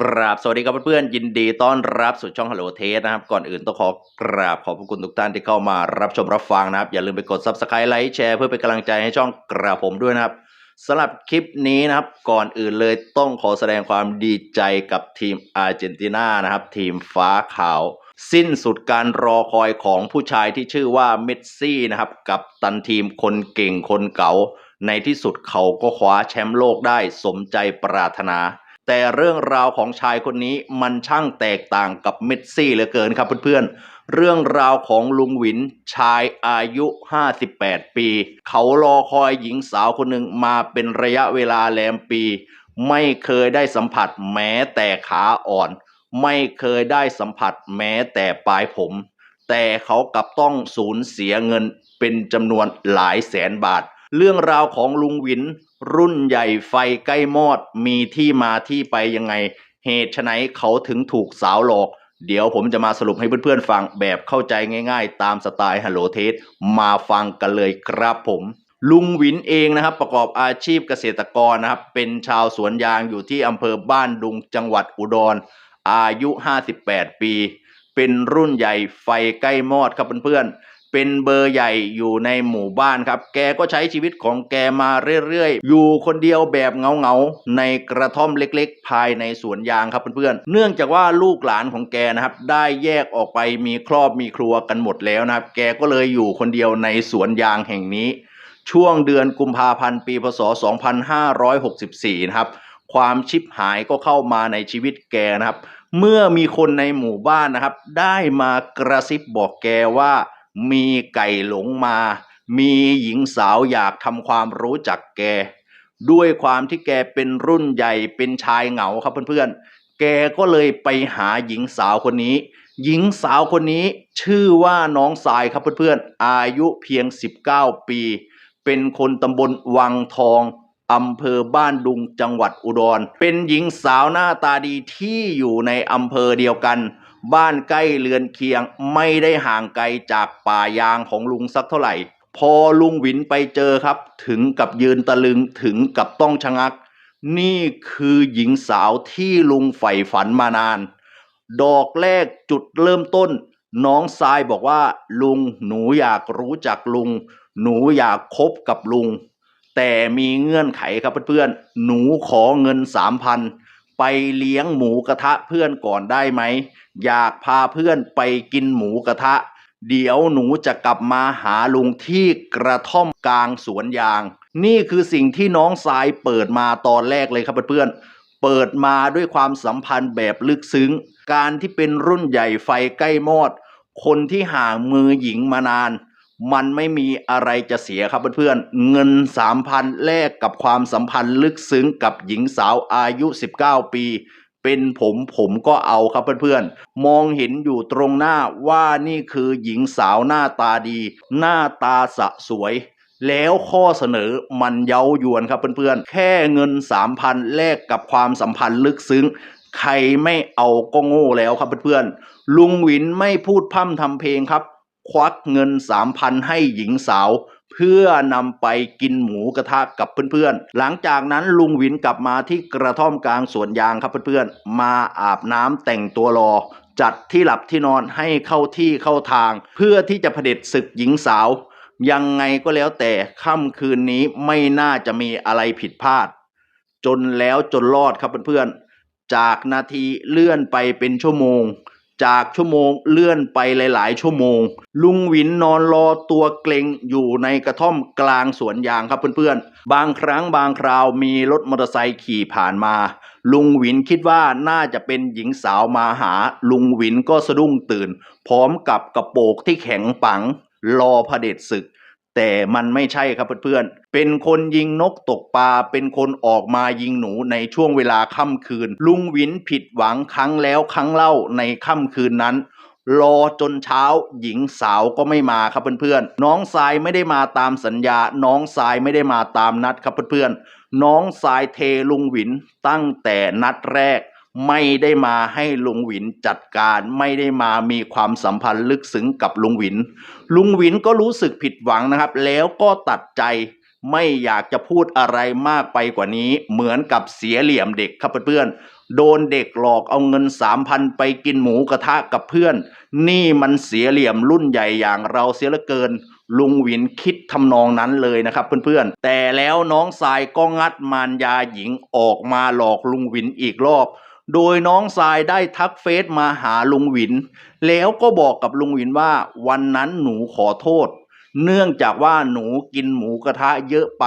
กราบสวัสดีครับเพื่อนๆยินดีต้อนรับสู่ช่อง Hello t a s t นะครับ ก่อนอื่นต้องขอกราบขอบพระคุณทุกท่านที่เข้ามารับชมรับฟังนะครับ อย่าลืมไปกด Subscribe ไลค์แชร์เพื่อเป็นกำลังใจให้ช่องกราบผมด้วยนะครับสำหรับคลิปนี้นะครับ ก่อนอื่นเลยต้องขอแสดงความดีใจกับทีมอาร์เจนตินานะครับ ทีมฟ้าขาว สิ้นสุดการรอคอยของผู้ชายที่ชื่อว่าเมสซี่นะครับกับตันทีมคนเก่งคนเก่าในที่สุดเขาก็คว้าแชมป์โลกได้สมใจปรารถนา แต่เรื่องราวของชายคนนี้มันช่างแตกต่างกับเมสซี่เหลือเกินครับเพื่อนๆ เรื่องราวของลุงหวินชายอายุ 58 ปี เขารอคอยหญิงสาวคนหนึ่งมาเป็นระยะเวลาแลมปี ไม่เคยได้สัมผัสแม้แต่ขาอ่อน ไม่เคยได้สัมผัสแม้แต่ปลายผม แต่เขากลับต้องสูญเสียเงินเป็นจำนวนหลายแสนบาท เรื่องราวของลุงหวิน รุ่นใหญ่ไฟใกล้มอดมีที่มาที่ไปยังไง เหตุไฉนเขาถึงถูกสาวหลอก เดี๋ยวผมจะมาสรุปให้เพื่อนๆฟังแบบเข้าใจง่ายๆ ตามสไตล์ฮัลโหลเทสมาฟังกันเลยครับผมลุงวินเองนะครับประกอบอาชีพเกษตรกรนะครับเป็นชาวสวนยางอยู่ที่อำเภอบ้านดุงจังหวัดอุดร อายุ 58 ปี เป็นรุ่นใหญ่ไฟใกล้มอดครับเพื่อนๆ เป็นเบอร์ใหญ่อยู่ในหมู่บ้านครับ แกก็ใช้ชีวิตของแกมาเรื่อยๆ อยู่คนเดียวแบบเงาๆ ในกระท่อมเล็กๆ ภายในสวนยางครับเพื่อนๆ เนื่องจากว่าลูกหลานของแกนะครับ ได้แยกออกไปมีครอบมีครัวกันหมดแล้วนะครับ แกก็เลยอยู่คนเดียวในสวนยางแห่งนี้ ช่วงเดือนกุมภาพันธ์ปีพศ 2564 นะครับ ความชิบหายก็เข้ามาในชีวิตแกนะครับ เมื่อมีคนในหมู่บ้านนะครับ ได้มากระซิบบอกแกว่า มีไก่หลงมา มีหญิงสาวอยากทำความรู้จักแก ด้วยความที่แกเป็นรุ่นใหญ่เป็นชายเหงาครับเพื่อนๆ แกก็เลยไปหาหญิงสาวคนนี้ หญิงสาวคนนี้ชื่อว่าน้องสายครับเพื่อนๆ อายุเพียง 19 ปี เป็นคนตำบลวังทองอำเภอบ้านดุงจังหวัดอุดร เป็นหญิงสาวหน้าตาดีที่อยู่ในอำเภอเดียวกัน บ้านใกล้เรือนเคียงไม่ได้ห่างไกลจากป่ายางของลุงสักเท่าไหร่ พอลุงหวินไปเจอครับ ถึงกับยืนตะลึงถึงกับต้องชะงัก นี่คือหญิงสาวที่ลุงใฝ่ฝันมานาน ดอกแรกจุดเริ่มต้น น้องทรายบอกว่า ลุงหนูอยากรู้จักลุง หนูอยากคบกับลุง แต่มีเงื่อนไขครับเพื่อนๆหนูขอเงินสามพัน ไปเลี้ยงหมูกระทะเพื่อนก่อนได้ไหม อยากพาเพื่อนไปกินหมูกระทะ เดี๋ยวหนูจะกลับมาหาลุงที่กระท่อมกลางสวนยาง นี่คือสิ่งที่น้องสายเปิดมาตอนแรกเลยครับเพื่อนเปิดมาด้วยความสัมพันธ์แบบลึกซึ้ง การที่เป็นรุ่นใหญ่ไฟใกล้มอด คนที่ห่างมือหญิงมานาน มันไม่มีอะไรจะเสียครับเพื่อนๆ เงินสามพันแลกกับความสัมพันธ์ลึกซึ้งกับหญิงสาวอายุ 19 ปี เป็นผมผมก็เอาครับเพื่อนๆ มองเห็นอยู่ตรงหน้าว่านี่คือหญิงสาวหน้าตาดี หน้าตาสะสวย แล้วข้อเสนอมันเย้ายวนครับเพื่อนๆ แค่เงินสามพันแลกกับความสัมพันธ์ลึกซึ้งใครไม่เอาก็โง่แล้วครับเพื่อนๆ ลุงหวินไม่พูดพร่ำทำเพลงครับ ควักเงินสามพันให้หญิงสาว เพื่อนำไปกินหมูกระทะกับเพื่อนๆ หลังจากนั้นลุงวินกลับมาที่กระท่อมกลางสวนยางครับเพื่อนๆ มาอาบน้ำแต่งตัวรอ จัดที่หลับที่นอนให้เข้าที่เข้าทาง เพื่อที่จะเผด็จศึกหญิงสาว ยังไงก็แล้วแต่ค่ำคืนนี้ไม่น่าจะมีอะไรผิดพลาด จนแล้วจนรอดครับเพื่อนๆจากนาทีเลื่อนไปเป็นชั่วโมง จากชั่วโมงเลื่อนไปหลาย ๆ ชั่วโมง ลุงหวินนอนรอตัวเกรงอยู่ในกระท่อมกลางสวนยางครับเพื่อนๆ บางครั้งบางคราวมีรถมอเตอร์ไซค์ขี่ผ่านมา ลุงหวินคิดว่าน่าจะเป็นหญิงสาวมาหา ลุงหวินก็สะดุ้งตื่น พร้อมกับกระโปรงที่แข็งปังรอเผด็จศึก แต่มันไม่ใช่ครับเพื่อนๆ เป็นคนยิงนกตกปลา เป็นคนออกมายิงหนูในช่วงเวลาค่ำคืน ลุงวินผิดหวังครั้งแล้วครั้งเล่าในค่ำคืนนั้น รอจนเช้าหญิงสาวก็ไม่มาครับเพื่อนๆ น้องสายไม่ได้มาตามสัญญา น้องสายไม่ได้มาตามนัดครับเพื่อนๆ น้องสายเทลุงวินตั้งแต่นัดแรกไม่ได้มาให้ลุงหวินจัดการไม่ได้มามีความสัมพันธ์ลึกซึ้งกับลุงหวิน ลุงหวินก็รู้สึกผิดหวังนะครับ แล้วก็ตัดใจ ไม่อยากจะพูดอะไรมากไปกว่านี้ เหมือนกับเสียเหลี่ยมเด็กครับเพื่อนๆโดนเด็กหลอกเอาเงินสามพันไปกินหมูกระทะกับเพื่อน นี่มันเสียเหลี่ยมรุ่นใหญ่อย่างเราเสียเหลือเกิน ลุงวินคิดทำนองนั้นเลยนะครับเพื่อนๆ แต่แล้วน้องสายก็งัดมารยาหญิงออกมาหลอกลุงวินอีกรอบโดยน้องสายได้ทักเฟซมาหาลุงวิน แล้วก็บอกกับลุงวินว่าวันนั้นหนูขอโทษ เนื่องจากว่าหนูกินหมูกระทะเยอะไป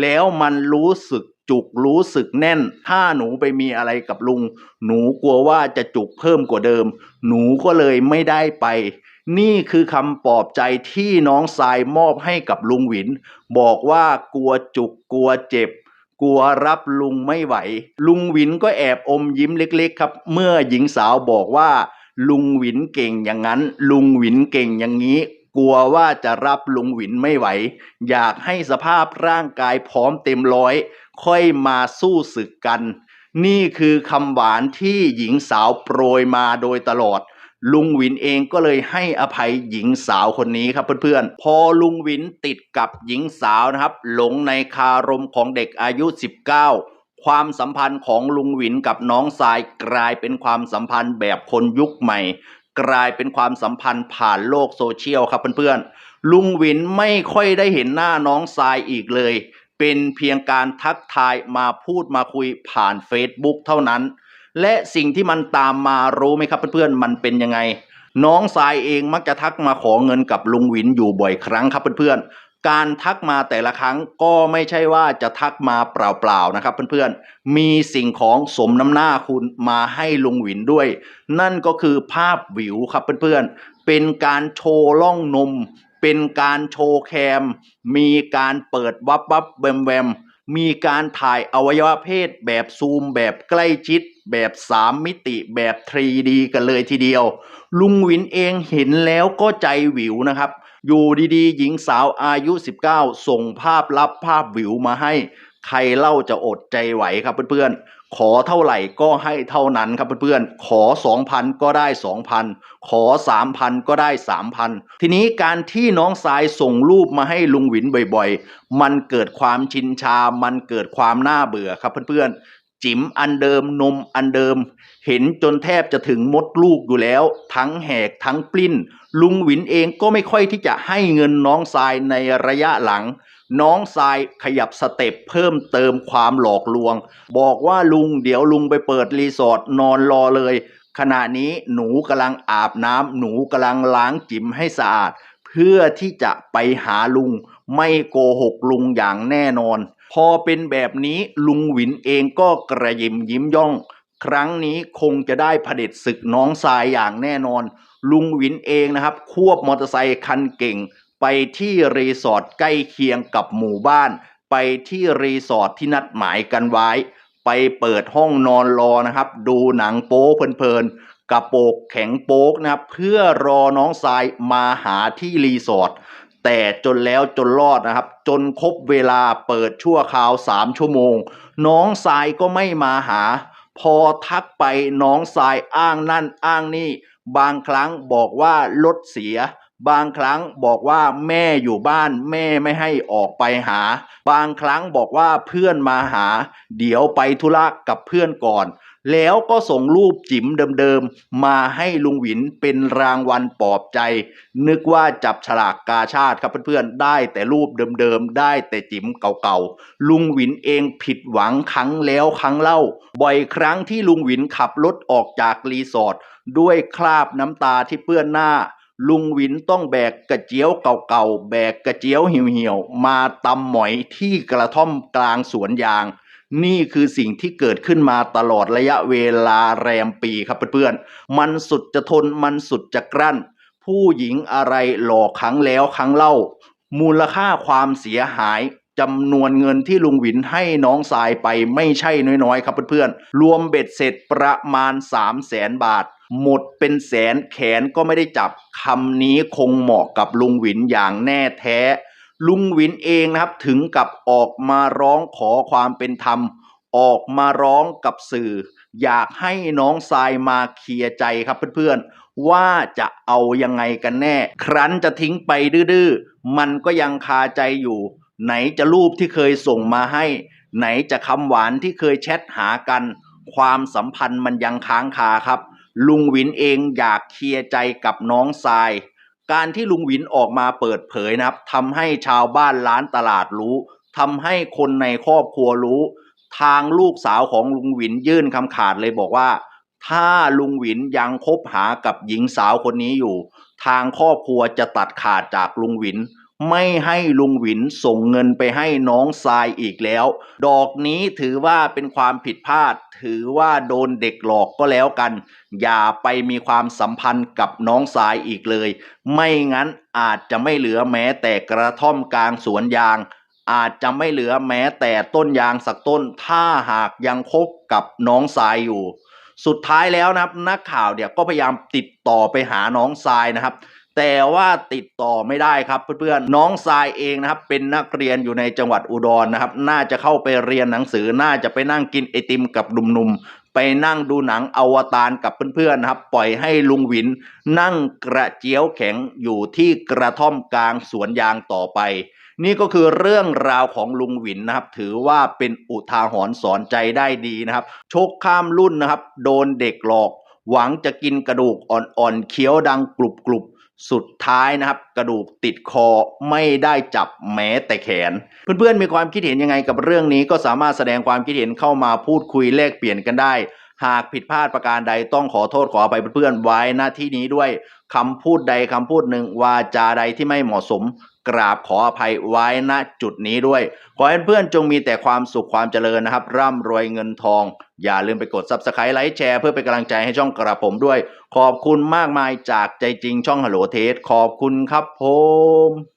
แล้วมันรู้สึกจุกรู้สึกแน่น ถ้าหนูไปมีอะไรกับลุง หนูกลัวว่าจะจุกเพิ่มกว่าเดิม หนูก็เลยไม่ได้ไป นี่คือคำปลอบใจที่น้องทรายมอบให้กับลุงหวิน บอกว่ากลัวจุกกลัวเจ็บ กลัวรับลุงไม่ไหว ลุงหวินก็แอบอมยิ้มเล็กๆ ครับ เมื่อหญิงสาวบอกว่า ลุงหวินเก่งอย่างนั้น ลุงหวินเก่งอย่างนี้ กลัวว่าจะรับลุงหวินไม่ไหว อยากให้สภาพร่างกายพร้อมเต็มร้อย ค่อยมาสู้ศึกกัน นี่คือคำหวานที่หญิงสาวโปรยมาโดยตลอดลุงวินเองก็เลยให้อภัยหญิงสาวคนนี้ครับเพื่อนๆ พอลุงวินติดกับหญิงสาวนะครับ หลงในคารมของเด็กอายุ 19 ความสัมพันธ์ของลุงวินกับน้องสายกลายเป็นความสัมพันธ์แบบคนยุคใหม่ กลายเป็นความสัมพันธ์ผ่านโลกโซเชียลครับเพื่อนๆ ลุงวินไม่ค่อยได้เห็นหน้าน้องทรายอีกเลย เป็นเพียงการทักทายมาพูดมาคุยผ่าน Facebook เท่านั้น และสิ่งที่มันตามมารู้ไหมครับเพื่อนๆ มันเป็นยังไงน้องทรายเองมักจะทักมาขอเงินกับลุงวินอยู่บ่อยครั้งครับเพื่อน การทักมาแต่ละครั้งก็ไม่ใช่ว่าจะทักมาเปล่าๆนะครับเพื่อนๆ มีสิ่งของสมน้ำหน้าคุณมาให้ลุงหวินด้วย นั่นก็คือภาพวิวครับเพื่อนๆ เป็นการโชว์ล่องนม เป็นการโชว์แคม มีการเปิดวับวับแวมแวมมีการถ่ายอวัยวะเพศแบบซูมแบบใกล้ชิด แบบ 3 มิติแบบ 3D กันเลยทีเดียว ลุงวินเองเห็นแล้วก็ใจหวิวนะครับ อยู่ดีๆ หญิงสาวอายุ 19 ส่งภาพลับภาพวิวมาให้ ใครเล่าจะอดใจไหวครับเพื่อนๆ ขอเท่าไหร่ก็ให้เท่านั้นครับเพื่อนๆ ขอ 2,000 ก็ได้ 2,000 ขอ 3,000 ก็ได้ 3,000 ทีนี้การที่น้องสายส่งรูปมาให้ลุงหวินบ่อยๆ มันเกิดความชินชา มันเกิดความน่าเบื่อครับเพื่อนๆ จิ๋มอันเดิมนมอันเดิม เห็นจนแทบจะถึงมดลูกอยู่แล้ว ทั้งแหกทั้งปลิ้น ลุงหวินเองก็ไม่ค่อยที่จะให้เงินน้องทรายในระยะหลัง น้องทรายขยับสเต็ปเพิ่มเติมความหลอกลวง บอกว่าลุงเดี๋ยวลุงไปเปิดรีสอร์ทนอนรอเลย ขณะนี้หนูกำลังอาบน้ำหนูกำลังล้างจิ๋มให้สะอาด เพื่อที่จะไปหาลุง ไม่โกหกลุงอย่างแน่นอน พอเป็นแบบนี้ลุงหวินเองก็กระยิมยิ้มย่อง ครั้งนี้คงจะได้เผด็จศึกน้องทรายอย่างแน่นอน ลุงหวินเองนะครับ ควบมอเตอร์ไซคันเก่ง ไปที่รีสอร์ทใกล้เคียงกับหมู่บ้าน ไปที่รีสอร์ทที่นัดหมายกันไว้ ไปเปิดห้องนอนรอนะครับ ดูหนังโป๊เพลินๆกระโปกแข็งโป๊กนะครับเพื่อรอน้องทรายมาหาที่รีสอร์ท แต่จนแล้วจนรอดนะครับ จนครบเวลาเปิดชั่วคราวสามชั่วโมง น้องทรายก็ไม่มาหา พอทักไปน้องทรายอ้างนั่นอ้างนี่ บางครั้งบอกว่ารถเสีย บางครั้งบอกว่าแม่อยู่บ้าน แม่ไม่ให้ออกไปหา บางครั้งบอกว่าเพื่อนมาหา เดี๋ยวไปธุระกับเพื่อนก่อน แล้วก็ส่งรูปจิ๋มเดิมๆ มาให้ลุงหวินเป็นรางวัลปลอบใจ นึกว่าจับฉลากกาชาติครับเพื่อนๆ ได้แต่รูปเดิมๆ ได้แต่จิ๋มเก่าๆ ลุงหวินเองผิดหวังครั้งแล้วครั้งเล่า บ่อยครั้งที่ลุงหวินขับรถออกจากรีสอร์ทด้วยคราบน้ำตาที่เปื้อนหน้าลุงหวินต้องแบกกระเจียวเก่าๆ แบกกระเจียวเหี่ยวๆ มาตำหมอยที่กระท่อมกลางสวนยาง นี่คือสิ่งที่เกิดขึ้นมาตลอดระยะเวลาแรมปีครับเพื่อนๆ มันสุดจะทนมันสุดจะกลั้น ผู้หญิงอะไรหลอกครั้งแล้วครั้งเล่า มูลค่าความเสียหายจำนวนเงินที่ลุงหวินให้น้องทรายไปไม่ใช่น้อยๆ ครับเพื่อนๆ รวมเบ็ดเสร็จประมาณ 3 0 0แสนบาท หมดเป็นแสนแขนก็ไม่ได้จับคำนี้คงเหมาะกับลุงหวินอย่างแน่แท้ ลุงวินเองนะครับถึงกับออกมาร้องขอความเป็นธรรม ออกมาร้องกับสื่อ อยากให้น้องทรายมาเคลียร์ใจครับเพื่อนๆ ว่าจะเอายังไงกันแน่ ครั้นจะทิ้งไปดื้อๆ มันก็ยังคาใจอยู่ ไหนจะรูปที่เคยส่งมาให้ ไหนจะคำหวานที่เคยแชทหากัน ความสัมพันธ์มันยังค้างคาครับ ลุงวินเองอยากเคลียร์ใจกับน้องทราย การที่ลุงวินออกมาเปิดเผยนะครับทำให้ชาวบ้านร้านตลาดรู้ทำให้คนในครอบครัวรู้ ทางลูกสาวของลุงวินยื่นคำขาดเลยบอกว่า ถ้าลุงวินยังคบหากับหญิงสาวคนนี้อยู่ ทางครอบครัวจะตัดขาดจากลุงวิน ไม่ให้ลุงหวินส่งเงินไปให้น้องทรายอีกแล้ว ดอกนี้ถือว่าเป็นความผิดพลาด ถือว่าโดนเด็กหลอกก็แล้วกัน อย่าไปมีความสัมพันธ์กับน้องทรายอีกเลย ไม่งั้นอาจจะไม่เหลือแม้แต่กระท่อมกลางสวนยาง อาจจะไม่เหลือแม้แต่ต้นยางสักต้น ถ้าหากยังคบกับน้องทรายอยู่ สุดท้ายแล้วนะครับนักข่าวเนี่ยก็พยายามติดต่อไปหาน้องทรายนะครับ แต่ว่าติดต่อไม่ได้ครับเพื่อนๆน้องทรายเองนะครับเป็นนักเรียนอยู่ในจังหวัดอุดรนะครับน่าจะเข้าไปเรียนหนังสือน่าจะไปนั่งกินไอติมกับหนุ่มๆไปนั่งดูหนังอวตารกับเพื่อนๆนะครับปล่อยให้ลุงหวิน นั่งกระเจียวแข็งอยู่ที่กระท่อมกลางสวนยางต่อไป นี่ก็คือเรื่องราวของลุงหวินนะครับ ถือว่าเป็นอุทาหรณ์สอนใจได้ดีนะครับชกข้ามรุ่นนะครับ โดนเด็กหลอก หวังจะกินกระดูกอ่อนๆเคี้ยวดังกรุบๆ สุดท้ายนะครับ กระดูกติดคอไม่ได้จับแม้แต่แขน เพื่อนๆมีความคิดเห็นยังไงกับเรื่องนี้ก็สามารถแสดงความคิดเห็นเข้ามาพูดคุยแลกเปลี่ยนกันได้ หากผิดพลาดประการใดต้องขอโทษขออภัยเพื่อนๆไว้หน้าที่นี้ด้วยคำพูดใดคำพูดหนึ่งวาจาใดที่ไม่เหมาะสม กราบขออภัยไว้ณจุดนี้ด้วย ขอให้เพื่อนจงมีแต่ความสุขความเจริญนะครับ ร่ำรวยเงินทอง อย่าลืมไปกด subscribe ไลค์แชร์เพื่อเป็นกำลังใจให้ช่องกระผมด้วย ขอบคุณมากมายจากใจจริงช่องฮัลโหลเทสขอบคุณครับผม